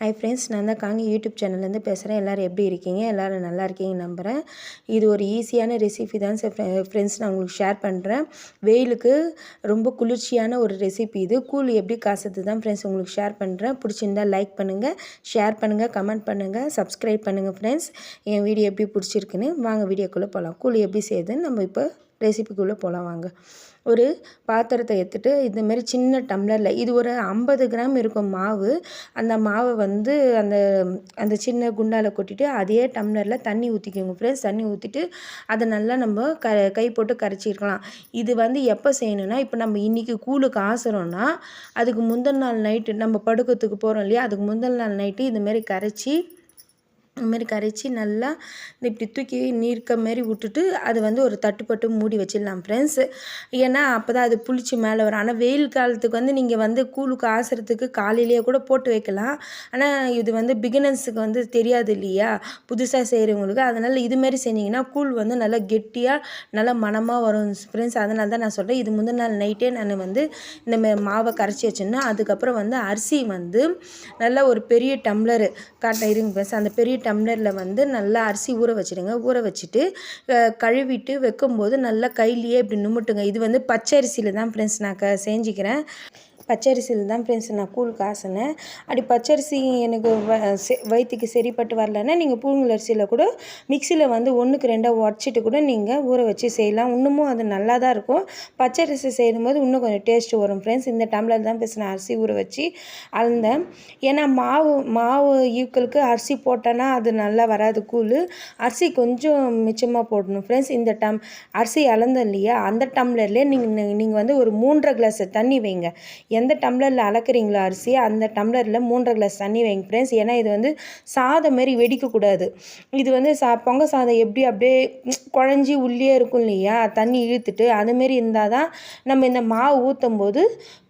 Hi friends நான் தான் காங்கி YouTube சேனல்லேருந்து பேசுகிறேன். எல்லோரும் எப்படி இருக்கீங்க? எல்லோரும் நல்லா இருக்கீங்க நம்புகிறேன். இது ஒரு ஈஸியான ரெசிபி தான் சார் ஃப்ரெண்ட்ஸ் நான் உங்களுக்கு ஷேர் பண்ணுறேன் வெயிலுக்கு ரொம்ப குளிர்ச்சியான ஒரு ரெசிபி இது. கூலி எப்படி காசுது தான் ஃப்ரெண்ட்ஸ் உங்களுக்கு ஷேர் பண்ணுறேன் பிடிச்சிருந்தா லைக் பண்ணுங்கள் ஷேர் பண்ணுங்கள் கமெண்ட் பண்ணுங்கள் சப்ஸ்கிரைப் பண்ணுங்கள் ஃப்ரெண்ட்ஸ் என் வீடியோ எப்படி பிடிச்சிருக்குன்னு வாங்க வீடியோக்குள்ளே போகலாம். கூலி எப்படி செய்யுதுன்னு நம்ம இப்போ ரெசிபிக்குள்ளே போகலாம் வாங்க ஒரு பாத்திரத்தை எடுத்துட்டு இந்தமாரி சின்ன டம்ளரில் இது ஒரு ஐம்பது கிராம் இருக்கும் மாவு. அந்த மாவை வந்து அந்த அந்த சின்ன குண்டாவில் கொட்டிட்டு அதே டம்ளரில் தண்ணி ஊற்றிக்கோங்க ஃப்ரெண்ட்ஸ் தண்ணி ஊற்றிட்டு அதை நல்லா நம்ம க கை போட்டு கரைச்சிருக்கலாம். இது வந்து எப்போ செய்யணும்னா இப்போ நம்ம இன்றைக்கி கூழுக்கு காசுறோன்னா அதுக்கு முந்தின நாள் நைட்டு நம்ம படுக்கிறதுக்கு போகிறோம் இல்லையா? அதுக்கு முந்தின நாள் நைட்டு இதுமாரி கரைச்சி இதுமாரி கரைச்சி நல்லா இப்படி தூக்கி நீர்க்க மாரி விட்டுட்டு அது வந்து ஒரு தட்டுப்பட்டு மூடி வச்சிடலாம் ஃப்ரெண்ட்ஸ் ஏன்னா அப்போ தான் அது புளிச்சு மேலே வரும். ஆனால் வெயில் காலத்துக்கு வந்து நீங்கள் வந்து கூழுக்கு ஆசுறதுக்கு காலையிலேயே கூட போட்டு வைக்கலாம். ஆனால் இது வந்து பிகினர்ஸுக்கு வந்து தெரியாது இல்லையா? புதுசாக செய்கிறவங்களுக்கு அதனால் இதுமாரி செஞ்சிங்கன்னா கூழ் வந்து நல்லா கெட்டியாக நல்லா மனமாக வரும் ஃப்ரெண்ட்ஸ் அதனால தான் நான் சொல்கிறேன் இது முந்தின நாள் நைட்டே நான் வந்து இந்த மாவை கரைச்சி வச்சிருந்தேன். அதுக்கப்புறம் வந்து அரிசி வந்து நல்லா ஒரு பெரிய டம்ளரு காட்ட இருங்க ஃப்ரெண்ட்ஸ் அந்த பெரிய டம்ளரில் வந்து நல்லா அரிசி ஊற வச்சுடுங்க. ஊற வச்சுட்டு கழுவிட்டு வைக்கும்போது நல்லா கையிலேயே இப்படி நிமிட்டுங்க. இது வந்து பச்சை அரிசியில் தான் ஃப்ரெண்ட்ஸ் நான் க செஞ்சுக்கிறேன். பச்சரிசியில் தான் ஃப்ரெண்ட்ஸ் நான் கூழ் காசினேன். அப்படி பச்சரிசி எனக்கு வ வயிற்றுக்கு சரிப்பட்டு வரலன்னா நீங்கள் புழுங்கல் அரிசியில் கூட மிக்சியில் வந்து ஒன்றுக்கு ரெண்டாக உடச்சிட்டு கூட நீங்கள் ஊற வச்சு செய்யலாம். இன்னமும் அது நல்லா தான் இருக்கும். பச்சரிசி செய்யும்போது இன்னும் கொஞ்சம் டேஸ்ட் வரும் ஃப்ரெண்ட்ஸ் இந்த டம்ளர் தான் ஃப்ரெண்ட்ஸ் அரிசி ஊற வச்சு அளந்தேன் ஏன்னா மாவு மாவு ஈக்களுக்கு அரிசி போட்டோன்னா அது நல்லா வராது கூழ். அரிசி கொஞ்சம் மிச்சமாக போடணும் ஃப்ரெண்ட்ஸ் இந்த டம் அரிசி அளந்தேன் இல்லையா? அந்த டம்ளர்லேயே நீங்கள் நீங்கள் வந்து ஒரு மூன்றரை கிளாஸ் தண்ணி வைங்க. எந்த டம்ளரில் அளக்குறீங்களோ அரிசி அந்த டம்ளரில் மூன்றரை கிளாஸ் தண்ணி வைங்க ஃப்ரெண்ட்ஸ் ஏன்னா இது வந்து சாதம் மாரி வெடிக்கக்கூடாது இது வந்து சா பொங்க சாதம் எப்படி அப்படியே குழஞ்சி உள்ளே இருக்கும் இல்லையா? தண்ணி இழுத்துட்டு அதுமாரி இருந்தால் தான் நம்ம இந்த மாவு ஊற்றும் போது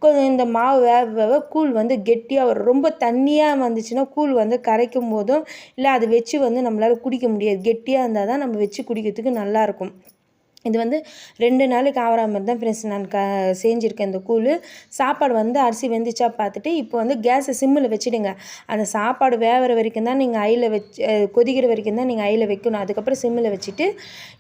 கொஞ்சம் இந்த மாவு வேக வேக கூழ் வந்து கெட்டியாக வரும். ரொம்ப தண்ணியாக வந்துச்சுன்னா கூழ் வந்து கரைக்கும் போதும் இல்லை அதை வச்சு வந்து நம்மளால் குடிக்க முடியாது. கெட்டியாக இருந்தால் தான் நம்ம வச்சு குடிக்கிறதுக்கு நல்லாயிருக்கும் இது வந்து ரெண்டு நாளைக்கு ஆகிற மாதிரி தான் ஃப்ரெண்ட்ஸ் நான் க செஞ்சுருக்கேன் இந்த கூழ். சாப்பாடு வந்து அரிசி வெந்துச்சா பார்த்துட்டு இப்போ வந்து கேஸை சிம்மில் வச்சுடுங்க. அந்த சாப்பாடு வேகிற வரைக்கும் தான் நீங்கள் ஐயில் வச்சு கொதிக்கிற வரைக்கும் தான் நீங்கள் ஐயில் வைக்கணும். அதுக்கப்புறம் சிம்மில் வச்சுட்டு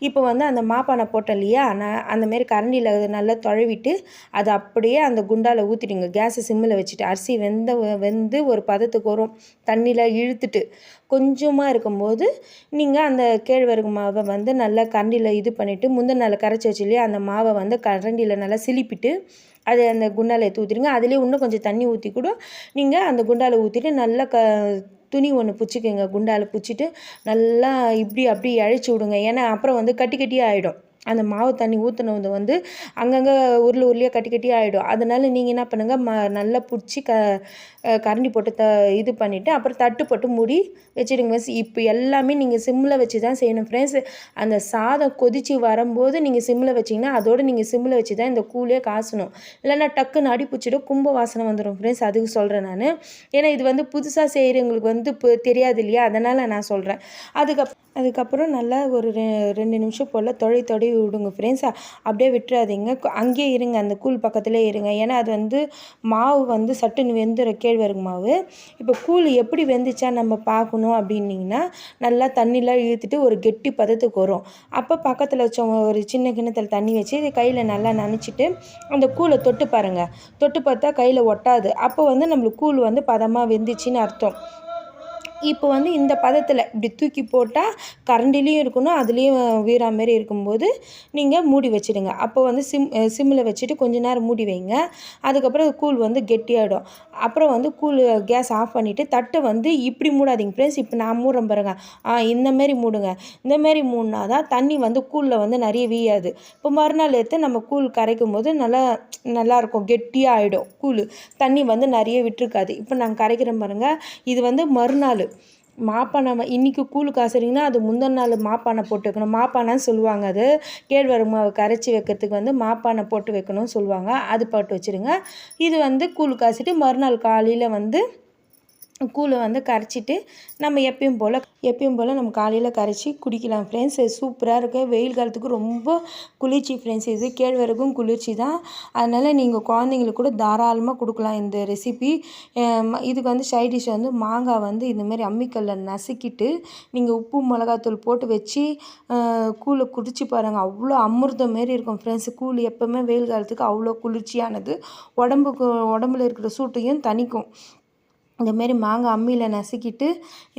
இப்போ வந்து அந்த மாப்பானை போட்டோம் இல்லையா? நான் அந்தமாரி கரண்டியில் நல்லா தொழவிட்டு அதை அப்படியே அந்த குண்டாவில் ஊற்றிடுங்க கேஸை சிம்மில் வச்சுட்டு அரிசி வெந்த வெந்து ஒரு பதத்துக்கு வரும். தண்ணியில் இழுத்துட்டு கொஞ்சமாக இருக்கும்போது நீங்கள் அந்த கேழ்வரகு மாவை வந்து நல்லா கரண்டியில் இது பண்ணிவிட்டு முந்தின நாள் கரைச்சி வச்சு இல்லையா அந்த மாவை வந்து கரண்டியில் நல்லா சிலிப்பிட்டு அதை அந்த குண்டாவில் எடுத்து ஊற்றிடுங்க அதுலேயே இன்னும் கொஞ்சம் தண்ணி ஊற்றி கூட நீங்கள் அந்த குண்டாவில் ஊற்றிட்டு நல்லா க துணி ஒன்று பிடிச்சிக்கோங்க குண்டாவில் பிடிச்சிட்டு நல்லா இப்படி அப்படி அழைச்சி விடுங்க. ஏன்னா அப்புறம் வந்து கட்டி கட்டியாக ஆகிடும் அந்த மாவு தண்ணி ஊற்றுனது வந்து அங்கங்கே உருளை உருளையாக கட்டி கட்டி ஆகிடும் அதனால் நீங்கள் என்ன பண்ணுங்கள் ம நல்லா பிடிச்சி க கரண்டி போட்டு த இது பண்ணிவிட்டு அப்புறம் தட்டு போட்டு மூடி வச்சுடுங்க இப்போ எல்லாமே நீங்கள் சிம்மில் வச்சு தான் செய்யணும் ஃப்ரெண்ட்ஸ் அந்த சாதம் கொதித்து வரும்போது நீங்கள் சிம்மில் வச்சிங்கன்னா அதோடு நீங்கள் சிம்மில் வச்சு தான் இந்த கூலே காசணும். இல்லைன்னா டக்குன்னு அடி கும்ப வாசனை வந்துடும் ஃப்ரெண்ட்ஸ் அதுக்கு சொல்கிறேன் நான். ஏன்னா இது வந்து புதுசாக செய்கிறவங்களுக்கு வந்து இப்போ தெரியாது இல்லையா? அதனால் நான் சொல்கிறேன் அதுக்கப்புறம் அதுக்கப்புறம் நல்லா ஒரு ரெ ரெண்டு நிமிஷம் போல் தொழி தொடி விடுங்க ஃப்ரெண்ட்ஸ் அப்படியே விட்டுறாதீங்க. அங்கேயே இருங்க. அந்த கூழ் பக்கத்துலேயே இருங்க. ஏன்னா அது வந்து மாவு வந்து சட்டுன்னு வெந்துடும் கேழ்வரகு மாவு. இப்போ கூழ் எப்படி வெந்துச்சா நம்ம பார்க்கணும் அப்படின்னிங்கன்னா நல்லா தண்ணிலாம் இழுத்துட்டு ஒரு கெட்டி பதத்துக்கு வரும். அப்போ பக்கத்தில் வச்ச ஒரு சின்ன கிண்ணத்தில் தண்ணி வச்சு கையில் நல்லா நனைச்சிட்டு அந்த கூழை தொட்டு பாருங்கள் தொட்டு பார்த்தா கையில் ஒட்டாது. அப்போ வந்து நம்மளுக்கு கூழ் வந்து பதமாக வெந்துச்சின்னு அர்த்தம். இப்போ வந்து இந்த பதத்தில் இப்படி தூக்கி போட்டால் கரண்டிலையும் இருக்கணும் அதுலேயும் வீரா மாரி இருக்கும்போது நீங்கள் மூடி வச்சுடுங்க. அப்போ வந்து சிம் சிம்மில் வச்சுட்டு கொஞ்ச நேரம் மூடி வைங்க. அதுக்கப்புறம் கூழ் வந்து கெட்டியாகிடும் அப்புறம் வந்து கூழ் கேஸ் ஆஃப் பண்ணிவிட்டு தட்டை வந்து இப்படி மூடாதீங்க ஃப்ரெண்ட்ஸ் இப்போ நான் மூடுறேன் பாருங்க. ஆ இந்தமாரி மூடுங்க. இந்தமாரி மூடினா தான் தண்ணி வந்து கூழில் வந்து நிறைய வீயாது. இப்போ மறுநாள் எடுத்து நம்ம கூழ் கரைக்கும் போது நல்லா நல்லாயிருக்கும் கெட்டியாக ஆகிடும் கூழ். தண்ணி வந்து நிறைய விட்டுருக்காது. இப்போ நாங்கள் கரைக்கிறோம் பாருங்கள் இது வந்து மறுநாள். மாப்பானை இன்றைக்கி கூழ் காசுறீங்கன்னா அது முந்தின நாள் மாப்பானை போட்டு வைக்கணும் மாப்பானைன்னு சொல்லுவாங்க அது. கேழ்வரகு மாவு கரைச்சி வைக்கிறதுக்கு வந்து மாப்பானை போட்டு வைக்கணும்னு சொல்லுவாங்க. அது போட்டு வச்சுருங்க. இது வந்து கூழ் காய்ச்சிட்டு மறுநாள் காலையில் வந்து கூழை வந்து கரைச்சிட்டு நம்ம எப்பயும் போல் எப்பயும் போல் நம்ம காலையில் கரைச்சி குடிக்கலாம் ஃப்ரெண்ட்ஸ் சூப்பராக இருக்குது வெயில் காலத்துக்கு ரொம்ப குளிர்ச்சி ஃப்ரெண்ட்ஸ் இது கேழ்வரகும் குளிர்ச்சி தான். அதனால் நீங்கள் குழந்தைங்களுக்கு கூட தாராளமாக கொடுக்கலாம் இந்த ரெசிபி இதுக்கு வந்து சைட் டிஷ் வந்து மாங்காய் வந்து இந்தமாரி அம்மிக்கல்ல நசுக்கிட்டு நீங்கள் உப்பு மிளகாத்தூள் போட்டு வச்சு கூழை குடிச்சு பாருங்கள் அவ்வளோ அமிர்தம் மாரி இருக்கும் ஃப்ரெண்ட்ஸ் கூழ் எப்போவுமே வெயில் காலத்துக்கு அவ்வளோ குளிர்ச்சியானது. உடம்புக்கு உடம்புல இருக்கிற சூட்டையும் தணிக்கும். இந்தமாரி மாங்காய் அம்மியில் நசுக்கிட்டு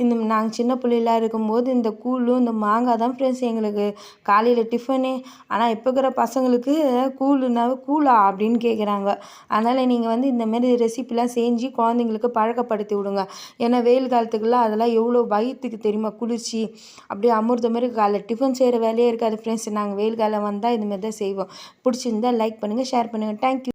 இந்த நாங்கள் சின்ன பிள்ளைலாம் இருக்கும்போது இந்த கூழும் இந்த மாங்காய் தான் ஃப்ரெண்ட்ஸ் எங்களுக்கு. காலையில் டிஃபனே ஆனால் இப்போ இருக்கிற பசங்களுக்கு கூழுனாவே கூழா அப்படின்னு கேட்குறாங்க அதனால் நீங்கள் வந்து இந்தமாரி ரெசிபிலாம் செஞ்சு குழந்தைங்களுக்கு பழக்கப்படுத்தி விடுங்க. ஏன்னா வெயில் காலத்துக்குலாம் அதெல்லாம் எவ்வளோ வயிற்றுக்கு தெரியுமா? குளிர்ச்சி. அப்படியே அமிர்த மாரி காலைல டிஃபன் செய்கிற வேலையே இருக்காது ஃப்ரெண்ட்ஸ் நாங்கள் வெயில் காலம் வந்தால் இதுமாரி தான் செய்வோம். பிடிச்சிருந்தா லைக் பண்ணுங்கள் ஷேர் பண்ணுங்கள் தேங்க்யூ